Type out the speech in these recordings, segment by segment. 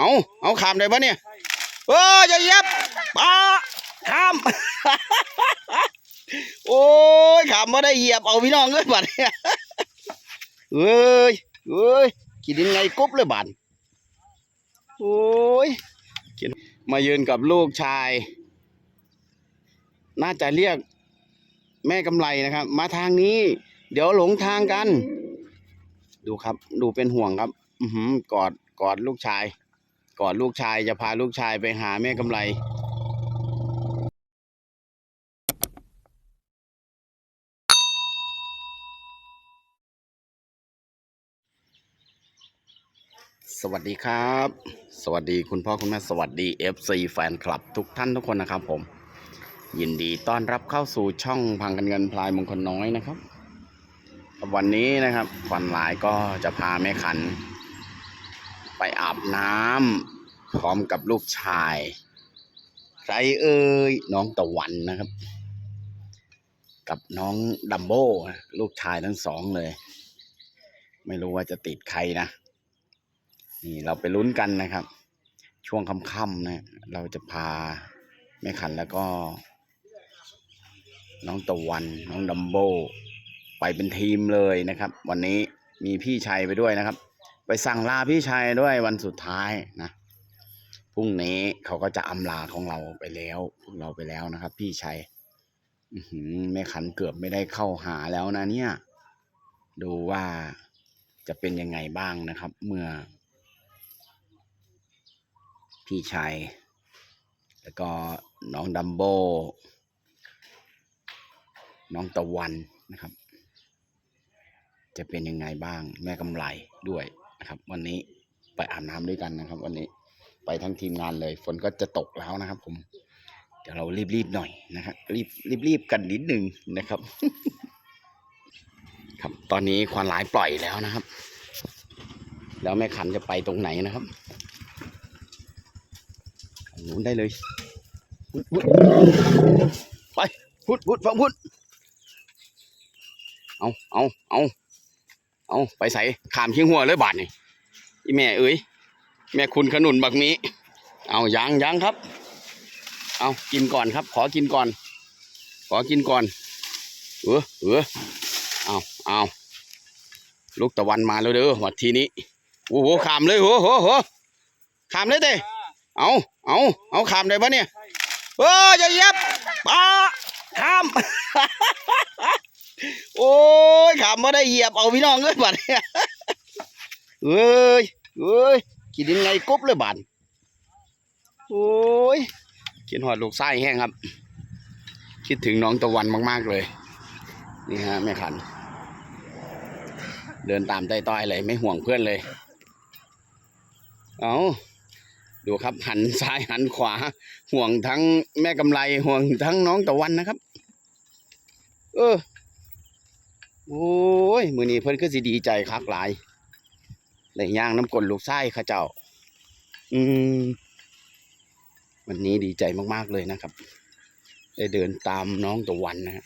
เอาเอาขามได้ปะเนี่ยเอออย่าเหยียบป้าขาม โอ้ยขามมาได้เหยียบเอาพี่น้องเอ้ยบัดเนี่ยเอ้ยเอ้ยกินยังไงกบเลยบัดโอ้ยกินมายืนกับลูกชาย น่าจะเรียกแม่กำไรนะครับ มาทางนี้ เดี๋ยวหลงทางกัน ดูครับ ดูเป็นห่วงครับ อือกอดกอดลูกชาย กอดลูกชายจะพาลูกชายไปหาแม่กำไร สวัสดีครับ สวัสดีคุณพ่อคุณแม่สวัสดี FC แฟนคลับทุกท่านทุกคนนะครับผม ยินดีต้อนรับเข้าสู่ช่องพังกันเงินพลายมงคลน้อยนะครับ วันนี้นะครับฝันหลายก็จะพาแม่ขัน ไปอาบน้ำพร้อมกับลูกชาย ใครเอ่ยน้องตะวันนะครับ กับน้องดัมโบ้ลูกชายทั้งสองเลย ไม่รู้ว่าจะติดใครนะ นี่เราไปลุ้นกันนะครับ ช่วงค่ำๆนะ เราจะพาแม่ขันแล้วก็ น้องตะวัน น้องดัมโบไปเป็นทีมเลยนะครับ วันนี้มีพี่ชัยไปด้วยนะครับ ไปสั่งลาพี่ชัยด้วยวันสุดท้ายนะพรุ่งนี้เขาก็จะอำลาของเราไปแล้ว พวกเราไปแล้วนะครับ พี่ชัยแม่ขันเกือบไม่ได้เข้าหาแล้วนะเนี่ย ดูว่าจะเป็นยังไงบ้างนะครับ เมื่อ พี่ชัยแล้วก็น้องดัมโบ น้องตะวันนะครับ จะเป็นยังไงบ้างแม่กำไรด้วย นะครับ วันนี้ไปอาบน้ำด้วยกันนะครับ วันนี้ไปทั้งทีมงานเลย ฝนก็จะตกแล้วนะครับ ผม เดี๋ยวเรารีบๆหน่อยนะครับรีบรีบๆกันนิดหนึ่งนะครับ ครับตอนนี้ควานหลายปล่อยแล้วนะครับ แล้วแม่ขันจะไปตรงไหนนะครับทางนู้นได้เลยพุดพุดไปพุดพุดฟังพุดเอาเอาเอา เอาไปใส่ขามเชียงหัวเลยบาทนี่อีแม่เอ้ยแม่คุณขนุนบักมีเอายังยังครับ เอากินก่อนครับ ขอกินก่อน ขอกินก่อนเออเออเอาเอาลูกตะวันมาแล้วเด้อวัดทีนี้โอ้โหขามเลยโหโหโหขามเลยเต้เอาเอาเอาขามได้ปะเนี่ยเอออย่าเยียบป้าขาม โอ้ยขามมาได้เหยียบเอาพี่น้องเอ้ยบัดเนี่ยเอ้ยเอ้ยกินยังไงกบเลยบัดโอ้ยกินหอดลูกไส้แห้งครับ คิดถึงน้องตะวันมาก ๆ เลย นี่ฮะแม่ขัน เดินตามใต้ๆเลยไม่ห่วงเพื่อนเลย เอาดูครับหันซ้ายหันขวา ห่วงทั้งแม่กำไรห่วงทั้งน้องตะวันนะครับ เออ โอ้ย มือนี้เพิ่นก็สิดีใจคักหลายได้ย่างน้ำกลนลูกไส้ข้าเจ้า อืม วันนี้ดีใจมากๆเลยนะครับ ได้เดินตามน้องตะวันนะฮะ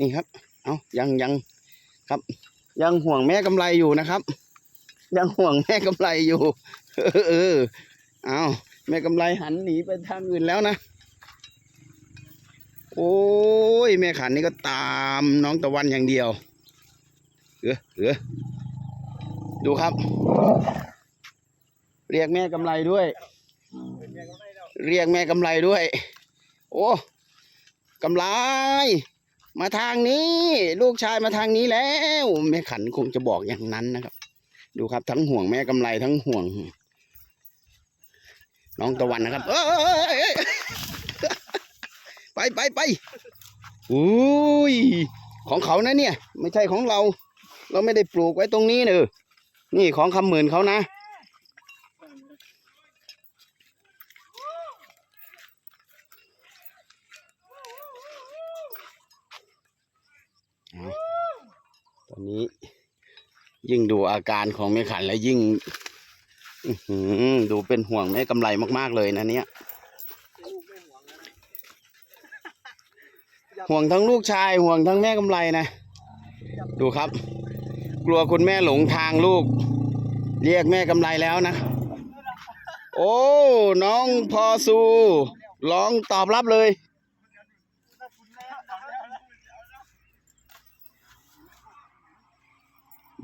นี่ครับ เอายังยังครับ ยังห่วงแม่กำไรอยู่นะครับ ยังห่วงแม่กำไรอยู่ เออ เออเอาแม่กำไรหันหนีไปทางอื่นแล้วนะ โอ้ยแม่ขันนี่ก็ตามน้องตะวันอย่างเดียวเออเออดูครับ เรียกแม่กำไรด้วย เรียกแม่กำไรด้วย โอ้กำไร มาทางนี้ ลูกชายมาทางนี้แล้วแม่ขันคงจะบอกอย่างนั้นนะครับ ดูครับทั้งห่วงแม่กำไรทั้งห่วง น้องตะวันนะครับ เอ้ย ไปไปไปอุ้ยของเขานะเนี่ย ไม่ใช่ของเรา เราไม่ได้ปลูกไว้ตรงนี้เนอนี่ของคำหมื่นเขานะ ตอนนี้ ยิ่งดูอาการของแม่ขันแล้วยิ่งดูเป็นห่วงแม่กำไรมาก ๆ เลยนะเนี่ย ห่วงทั้งลูกชายห่วงทั้งแม่กำไรนะ ดูครับ กลัวคุณแม่หลงทางลูก เรียกแม่กำไรแล้วนะ โอ้ น้องพอสูร้องตอบรับเลย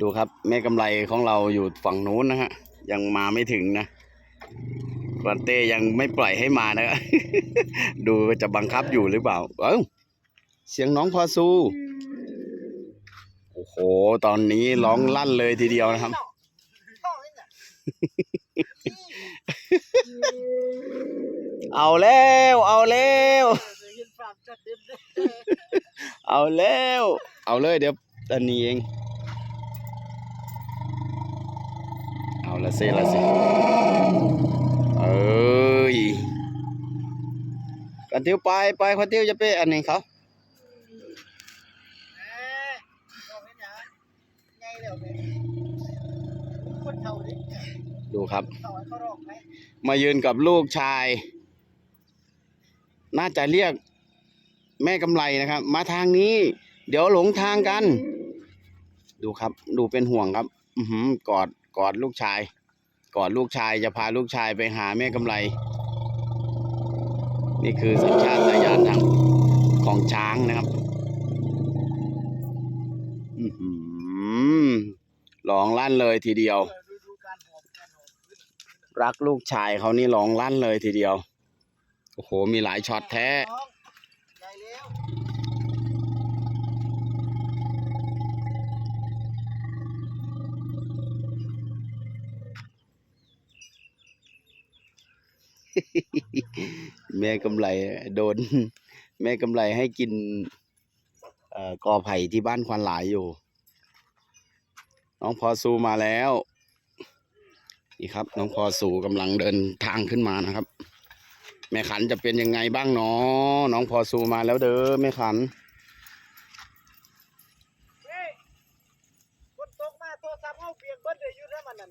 ดูครับแม่กำไรของเราอยู่ฝั่งนู้นนะฮะ ยังมาไม่ถึงนะกวนเต้ยังไม่ปล่อยให้มานะดูจะบังคับอยู่หรือเปล่า เอ้า เสียงน้องพอสูโอ้โห ตอนนี้ร้องลั่นเลยทีเดียวนะครับ เอาแล้ว เอาแล้ว เอาแล้ว เอาเลยเดี๋ยวอันนี้เอง เอาละสิละสิเอ้ยกันทิวไปไปคนทิวจะไปอันนี้เขา ดูครับ มายืนกับลูกชาย น่าจะเรียกแม่กำไรนะครับ มาทางนี้ เดี๋ยวหลงทางกัน ดูครับ ดูเป็นห่วงครับ อือหือกอดกอดลูกชาย กอดลูกชายจะพาลูกชายไปหาแม่กำไร นี่คือสัญชาตญาณทางของช้างนะครับอือหือร้องลั่นเลยทีเดียว รักลูกชายเขานี่ร้องลั่นเลยทีเดียว โอ้โห มีหลายช็อตแท้แม่กำไรโดน แม่กำไรให้กินกอไผ่ที่บ้านควันหลายอยู่ น้องพอซูมาแล้ว นี่ครับ น้องพอสูกำลังเดินทางขึ้นมานะครับ แม่ขันจะเป็นยังไงบ้างเนาะน้องพอซูมาแล้วเด้อแม่ขันเฮ้ยคนตกมาตัวซ้ำเอาเปียกเบิดเลยอยู่แล้วมันนั่น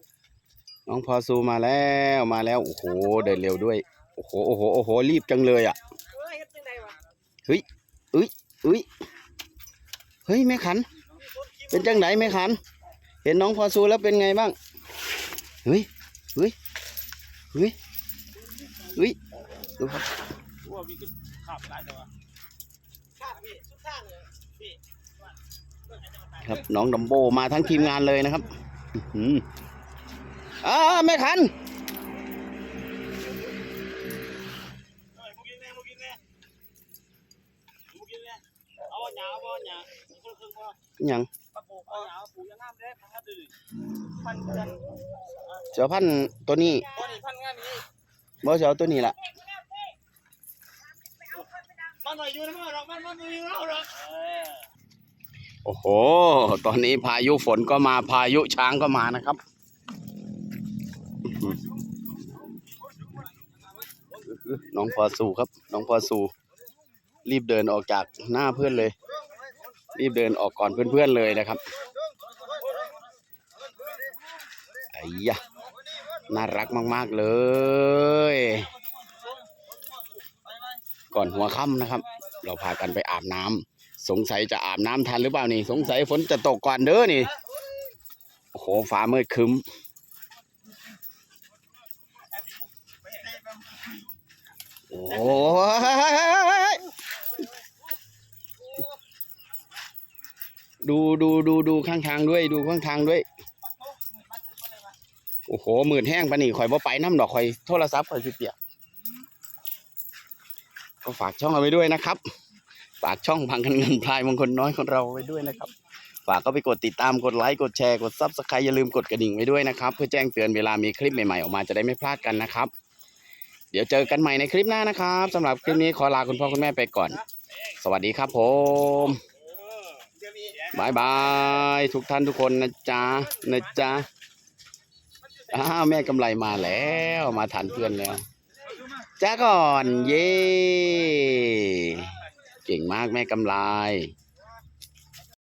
น้องพอซูมาแล้วมาแล้วโอ้โหเดินเร็วด้วยโอ้โหโอ้โหโอ้โหรีบจังเลยอะเออเฮ็ดจังไดวะเฮ้ยเฮ้ยแม่ขันมีคนขี่เป็นจังไหนแม่ขัน เห็นน้องพอซูแล้วเป็นไงบ้างเฮ้ยเฮ้ย เฮ้ยเฮ้ยดูครับว่าวิ่งขับได้แต่ว่าข้างพี่สุดทางเลยพี่ครับน้องดัมโบมาทั้งทีมงานเลยนะครับอื้อหืออ่าแม่ขันเฮ้ยมึง เจ้าพันตัวนี้บ่เสือตัวนี้ล่ะโอ้โห ตอนนี้พายุฝนก็มาพายุช้างก็มานะครับน้องพอสู่ครับ น้องพอสู่ รีบเดินออกจากหน้าเพื่อนเลย รีบเดินออกก่อนเพื่อนๆเลยนะครับไอ้ยะน่ารักมากๆเลย ก่อนหัวค่ำนะครับ เราพากันไปอาบน้ำสงสัยจะอาบน้ำทันหรือเปล่านี่ สงสัยฝนจะตกก่อนเด้อนี่โอ้โหฟ้ามืดครึ้มโอ้ย ดูดูดูดูข้างทางด้วย ดูข้างทางด้วย โอ้โหหมื่นแห้งปะนี่ข่อยบ่ไปน้ำดอกข่อยโทรศัพท์ข่อยสิเปียกก็ฝากช่องเอาไว้ด้วยนะครับ ฝากช่องพังกันเงินพลายมงคลน้อยของเราไว้ด้วยนะครับ ฝากก็ไปกดติดตามกดไลค์กดแชร์กดซับสไครต์อย่าลืมกดกระดิ่งไว้ด้วยนะครับ เพื่อแจ้งเตือนเวลามีคลิปใหม่ๆออกมาจะได้ไม่พลาดกันนะครับ เดี๋ยวเจอกันใหม่ในคลิปหน้านะครับสำหรับคลิปนี้ขอลาคุณพ่อคุณแม่ไปก่อน สวัสดีครับผม บายบายทุกท่านทุกคนนะจ๊ะนะจ๊ะอ้าวแม่กำไรมาแล้วมาทานเพื่อนแล้วจ้าก่อนเย่เก่งมากแม่กำไร